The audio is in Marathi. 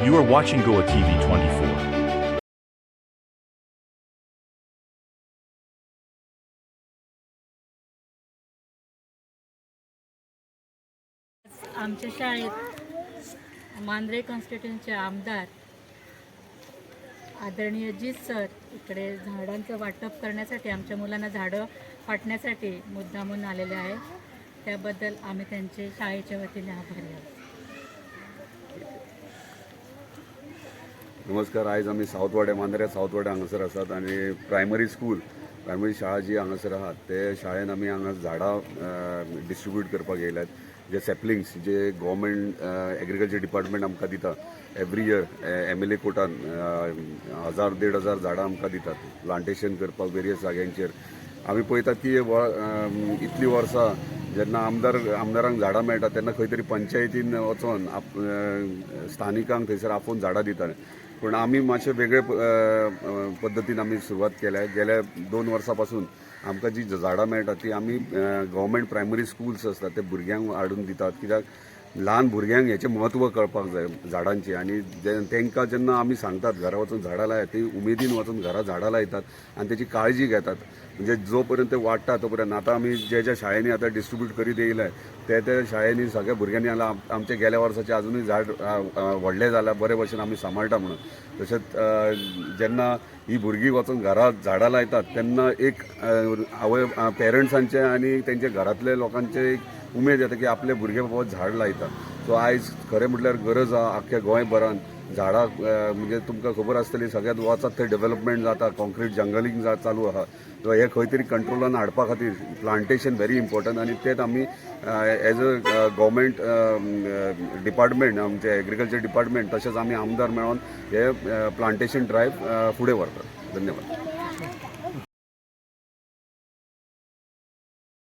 You are watching Goa TV 24. आमच्या शाळेत मांद्रे कॉन्स्टिट्युन्सीचे आमदार आदरणीय जीत सर इकडे झाडांचं वाटप करण्यासाठी आमच्या मुलांना झाडं वाटण्यासाठी मुद्दामून आलेले आहे त्याबद्दल आम्ही त्यांचे शाळेच्या वतीने आभारी आहोत नमस्कार आयज आमी सावथ मांद्रे सावथ हांगासर आसात आनी प्रायमरी स्कूल प्रायमरी शाळा जी हांगासर आहात ते शाळेन आमी हांगा झाडां डिस्ट्रीब्यूट करपाक येयल्यात जे सॅपलिंग्स जे गव्हर्मेंट एग्रीकल्चर डिपार्टमेंट आमकां दिता every year M L A कोर्टान हजार देड हजार झाडां आमकां दितात प्लांटेशन करपाक वेरियस जाग्यांचेर. आमी पळयतात की इतलीं वर्सां जेन्ना आमदार आमदारांक झाडां मेळटा तेन्ना खंय तरी पंचायतीन वचोन आप- स्थानिकांक थंयसर आपोवन झाडां दितात. पूण आमी मातशे वेगळे पद्दतीन आमी सुरवात केल्या गेल्या दोन वर्सां पासून आमकां जी झाडां मेळटा ती आमी गव्हर्मेंट प्रायमरी स्कुल्स आसतात ते भुरग्यांक हाडून दितात. कित्याक ल्हान भुरग्यांक हेचें म्हत्व कळपाक जाय झाडांचें. आनी तांकां जेन्ना आमी सांगतात घरा वचून झाडां लायात ती उमेदीन वचून घरा झाडां लायतात आनी तेची काळजी घेतात. म्हणजे जो पर्यंत ते वाडटा तो पर्यंत आतां आमी जे ज्या शाळेंनी आतां डिस्ट्रीब्यूट करीत येयले ते त्या शाळेंनी सगळ्या भुरग्यांनी आला आमचे गेल्या वर्साचे अजूनय झाड व्हडलें जाल्या बरे भशेन आमी सांबाळटा म्हणून. तशेंच जेन्ना ही भुरगीं वचून घरा झाडां लायतात तेन्ना एक आवय पेरंट्सांचे आनी तेंचे घरांतले लोकांचे एक उमेद येता की आपले भुरगे बाबा झाड लायता सो आयज खरें म्हटल्यार गरज आहा आख्ख्या गोंयभरान झाडां म्हणजे तुमकां खबर आसतली सगळ्यात वचत थंय डेव्हलपमेंट जाता कॉन्क्रीट जंगलींग जा चालू आहा. सो हे खंय तरी कंट्रोलान हाडपा खातीर प्लांटेशन व्हेरी इम्पॉर्टंट आनी तेच आमी एज अ गव्हर्मेंट डिपार्टमेंट आमचे एग्रीकल्चर डिपार्टमेंट तशेंच आमी आमदार मेळोन हे प्लांटेशन ड्रायव्ह फुडें व्हरतात धन्यवाद.